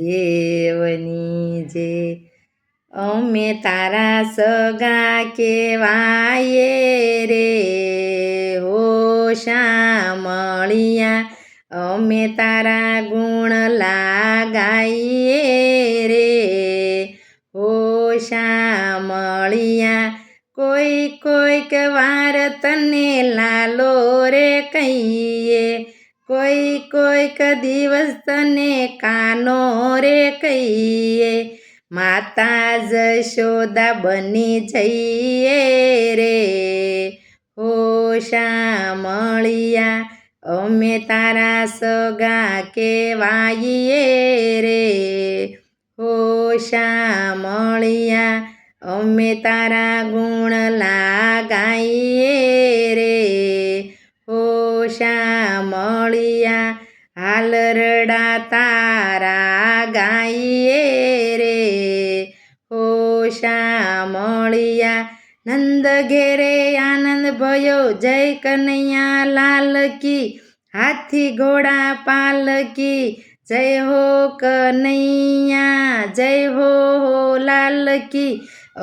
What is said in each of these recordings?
દેવની જે. અમે તારા સગા કેવાયે રે. હો શામળિયા, અમે તારા ગુણ લાગાઈએ રે. હો શામળિયા, કોઈ કોઈક વાર તને લાલો રે કહીએ. કોઈ કોઈક દિવસ તને કાનો રે કહીએ, માતા જશોદા બની જઈએ રે. હો શામળિયા, અમે તારા સગા કેવાઈએ રે. હો શામળિયા, અમે તારા ગુણ લાગાઈએ રે. હો શામળિયા હાલ રડા તારા ગાઈએ રે. હો શામળિયા નંદ ઘેરે આનંદ ભયો, જય કનૈયા લાલ કી હાથી ઘોડા પાલકી, જય હો કનૈયા, જય હો લાલ કી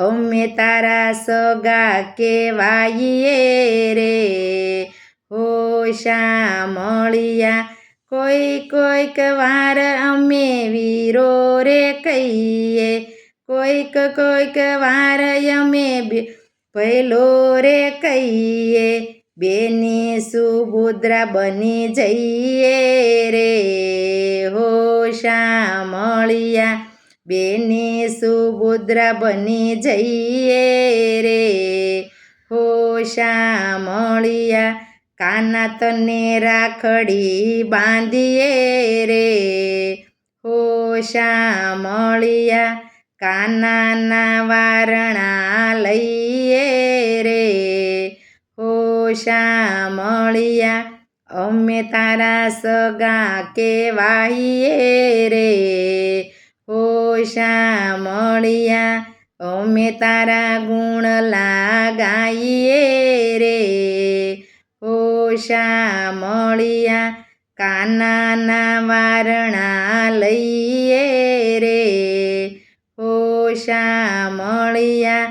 અમે તારા સગા કેવાઈએ રે હો શામળિયા કોઈ કોઈક વાર અમે વીરો રે કહીએ. કોઈક કોઈક વાર અમે પહેલો રે કહીએ. બેની સુભુદ્રા બની જઈએ રે. હો શામળિયા બેની સુભુદ્રા બની જઈએ રે. હો શામળિયા કાના તને રાખડી બાંધીએ રે? હો શામળિયા, કાનાના વારણા લઈએ રે? હો શામળિયા, અમે તારા સગા કેવાઈએ રે? હો શામળિયા, અમે તારા ગુણ લાગાઈએ રે? હો શામળિયા કાનાના વારણા લઈએ રે. હો શામળિયા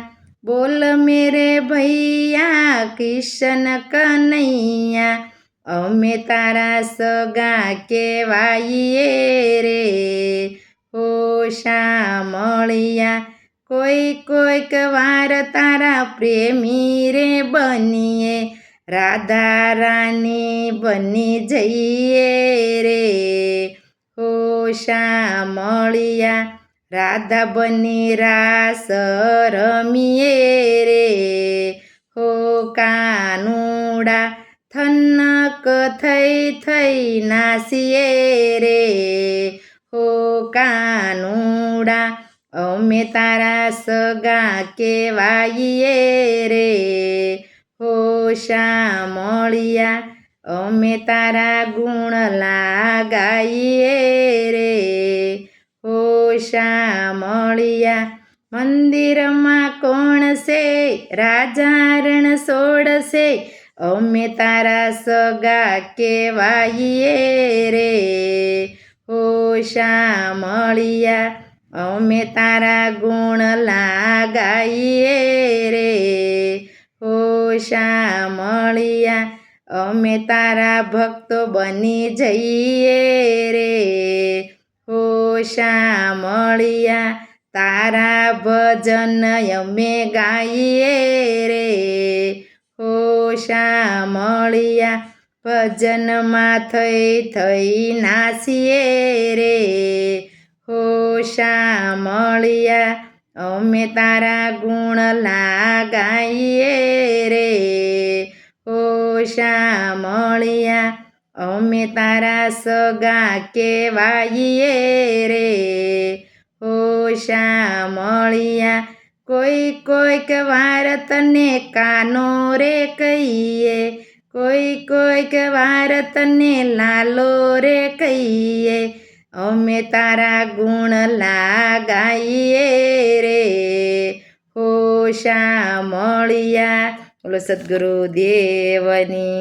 બોલ મેરે ભૈયા કિશન કનૈયા, અમે તારા સગા કેવાઈએ રે. હો શામળિયા કોઈ કોઈક વાર તારા પ્રેમી રે બનીએ રાધા રાની બની જઈએ રે. હો શામળિયા, રાધા બની રાસ રમીએ રે. હો કાનુડા, થનક થઈ થઈ નાસીએ રે. હો કાનુડા, અમે તારા સગા કેવાઈએ રે. હો શામળિયા અમે તારા ગુણ લાગાઈએ રે. હો શામળિયા, મંદિરમાં કોણ છે? રાજારણ સોડશે. અમે તારા સગા કેવાઈએ રે. હો શામળિયા, અમે તારા ગુણ લાગાઈએ રે. હો મળ્યા અમે તારા ભક્તો બની જઈએ રે. હો શામળિયા તારા ભજન અમે ગાઈએ રે. હો શામળિયા ભજનમાં થઈ થઈ નાસીએ રે. હો શામળિયા અમે તારા ગુણ લાગાઈએ રે. ઓ શામળિયા અમે તારા સગા કેવાઈએ રે. ઓ શામળિયા કોઈ કોઈક વાર તને કાનો રે કહીએ. કોઈ કોઈક વાર તને લાલો રે કહીએ. અમે તારા ગુણ લાગાઈએ રે હો શામળિયા બોલો સદગુરુ દેવની